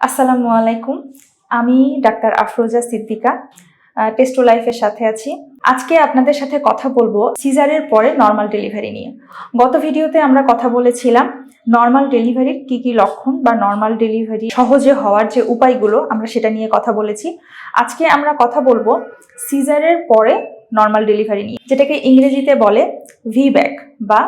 আসসালামু আলাইকুম। আমি ডাক্তার আফরোজা সিদ্দিকা টেস্টো লাইফের সাথে আছি। আজকে আপনাদের সাথে কথা বলব সিজারের পরে নর্মাল ডেলিভারি নিয়ে। গত ভিডিওতে আমরা কথা বলেছিলাম নর্মাল ডেলিভারির কি কি লক্ষণ বা নর্মাল ডেলিভারি সহজে হওয়ার যে উপায়গুলো, আমরা সেটা নিয়ে কথা বলেছি। আজকে আমরা কথা বলব সিজারের পরে নর্মাল ডেলিভারি নিয়ে, যেটাকে ইংরেজিতে বলে ভি ব্যাক বা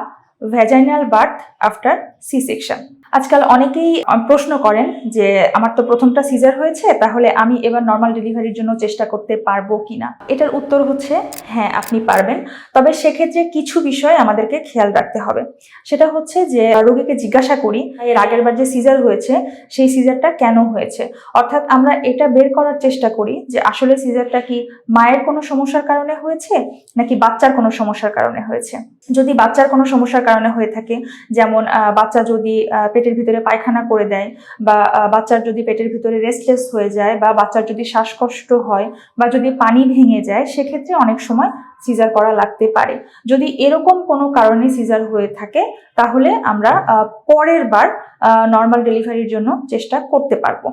vaginal birth after C section আজকাল অনেকেই প্রশ্ন করেন যে, আমার তো প্রথমটা সিজার হয়েছে, তাহলে আমি এবার নর্মাল ডেলিভারির জন্য চেষ্টা করতে পারব কিনা? এটার উত্তর হচ্ছে হ্যাঁ আপনি পারবেন। তবে সেক্ষেত্রে কিছু বিষয় আমাদেরকে খেয়াল রাখতে হবে। সেটা হচ্ছে যে, রোগীকে জিজ্ঞাসা করি এর আগের বার যে সিজার হয়েছে, সেই সিজারটা কেন হয়েছে? অর্থাৎ আমরা এটা বের করার চেষ্টা করি যে, আসলে সিজারটা কি মায়ের কোনো সমস্যার কারণে হয়েছে, নাকি বাচ্চার কোনো সমস্যার কারণে হয়েছে? যদি বাচ্চার কোনো সমস্যার কারণে হয়ে থাকে, যেমন আহ, বাচ্চা যদি পেটের ভিতরে পায়খানা করে দেয় বা বাচ্চার যদি পেটের ভিতরে রেস্টলেস হয়ে যায় বা বাচ্চার যদি শ্বাসকষ্ট হয় বা যদি পানি ভেঙে যায় সেক্ষেত্রে অনেক সময় সিজার করা লাগতে পারে। যদি এরকম কোনো কারণে সিজার হয়ে থাকে তাহলে আমরা পরের বার নর্মাল ডেলিভারির জন্য চেষ্টা করতে পারব।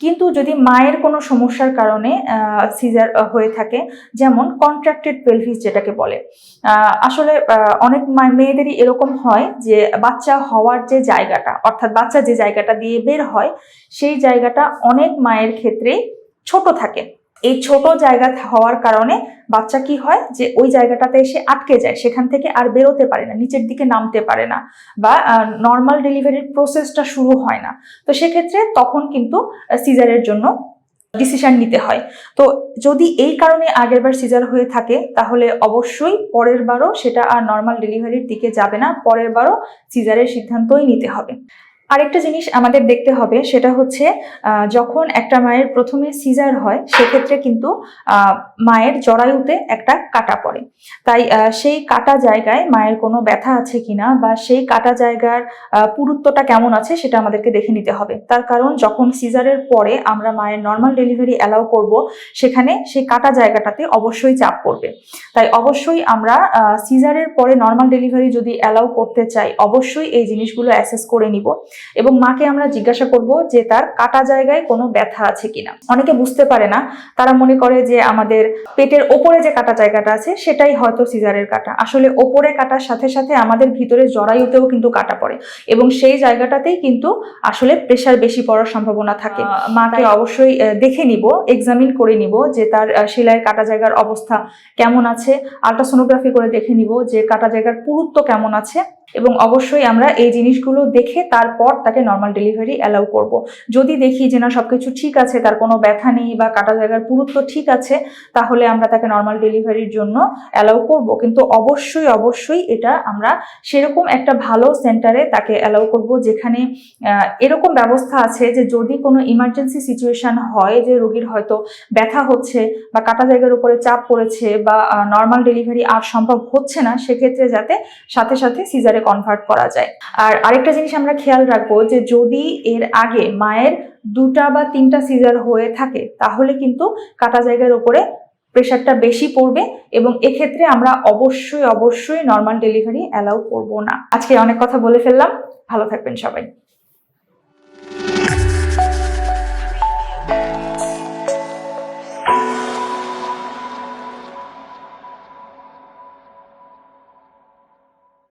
কিন্তু যদি মায়ের কোনো সমস্যার কারণে সিজার হয়ে থাকে যেমন কন্ট্রাক্টেড পেলভিস যেটাকে বলে আসলে অনেক মেয়েদেরই এরকম হয় যে বাচ্চা হওয়ার যে জায়গাটা, অর্থাৎ বাচ্চা যে জায়গাটা দিয়ে বের হয়, সেই জায়গাটা অনেক মায়ের ক্ষেত্রে ছোট থাকে। এই ছোট জায়গা হওয়ার কারণে বাচ্চা কি হয় যে ওই জায়গাটাতে এসে আটকে যায়, সেখান থেকে আর বেরোতে পারে না, নিচের দিকে নামতে পারে না বা নর্মাল ডেলিভারির প্রসেসটা শুরু হয় না। তো সেক্ষেত্রে তখন কিন্তু সিজারের জন্য ডিসিশন নিতে হয়। তো যদি এই কারণে আগের বার সিজার হয়ে থাকে, তাহলে অবশ্যই পরের বারও সেটা আর নর্মাল ডেলিভারির দিকে যাবে না, পরের বারও সিজারের সিদ্ধান্তই নিতে হবে। আরেকটা জিনিস আমাদের দেখতে হবে, সেটা হচ্ছে যখন একটা মায়ের প্রথমে সিজার হয়, সেক্ষেত্রে কিন্তু মায়ের জরায়ুতে একটা কাটা পড়ে। তাই সেই কাটা জায়গায় মায়ের কোনো ব্যথা আছে কিনা বা সেই কাটা জায়গার পুরুত্বটা কেমন আছে, সেটা আমাদেরকে দেখে নিতে হবে। তার কারণ, যখন সিজারের পরে আমরা মায়ের নর্মাল ডেলিভারি অ্যালাউ করব, সেখানে সেই কাটা জায়গাটাতে অবশ্যই চাপ পড়বে। তাই অবশ্যই আমরা সিজারের পরে নর্মাল ডেলিভারি যদি অ্যালাউ করতে চাই, অবশ্যই এই জিনিসগুলো অ্যাসেস করে নিব। এবং মাকে আমরা জিজ্ঞাসা করব যে তার কাটা জায়গায় কোনো ব্যথা আছে কিনা। অনেকে বুঝতে পারে না। তারা মনে করে যে আমাদের পেটের ওপরে যে কাটা জায়গাটা আছে সেটাই হয়তো সিজারের কাটা। আসলে ওপরে কাটার সাথে সাথে আমাদের ভিতরে জরায়ুতেও কিন্তু কাটা পড়ে এবং সেই জায়গাটাতেই কিন্তু আসলে প্রেশার বেশি পড়ার সম্ভাবনা থাকে। মাকে অবশ্যই দেখে নিব এক্সামিন করে নিব যে তার সেলাইয়ের কাটা জায়গার অবস্থা কেমন আছে। আলট্রাসোনোগ্রাফি করে দেখে নিব যে কাটা জায়গার পুরুত্ব কেমন আছে। এবং অবশ্যই আমরা এই জিনিসগুলো দেখে তারপর তাকে নর্মাল ডেলিভারি অ্যালাউ করব। যদি দেখি যে না, সবকিছু ঠিক আছে, তার কোনো ব্যথা নেই বা কাটা জায়গার পুরুত্ব ঠিক আছে, তাহলে আমরা তাকে নর্মাল ডেলিভারির জন্য অ্যালাউ করব। কিন্তু অবশ্যই অবশ্যই এটা আমরা সেরকম একটা ভালো সেন্টারে তাকে অ্যালাউ করব যেখানে এরকম ব্যবস্থা আছে যে যদি কোনো ইমার্জেন্সি সিচুয়েশন হয় যে রোগীর হয়তো ব্যথা হচ্ছে বা কাটা জায়গার উপরে চাপ পড়েছে বা নর্মাল ডেলিভারি আর সম্ভব হচ্ছে না, সেক্ষেত্রে যাতে সাথে সাথে সিজারে কনভার্ট করা যায়। আর আরেকটা জিনিস আমরা খেয়াল রাখব যে যদি এর আগে মায়ের দুটা বা তিনটা সিজার হয়ে থাকে, তাহলে কিন্তু কাটা জায়গার উপরে প্রেশারটা বেশি পড়বে এবং এক্ষেত্রে আমরা অবশ্যই অবশ্যই নর্মাল ডেলিভারি অ্যালাউ করব না। আজকে অনেক কথা বলে ফেললাম। ভালো থাকবেন সবাই।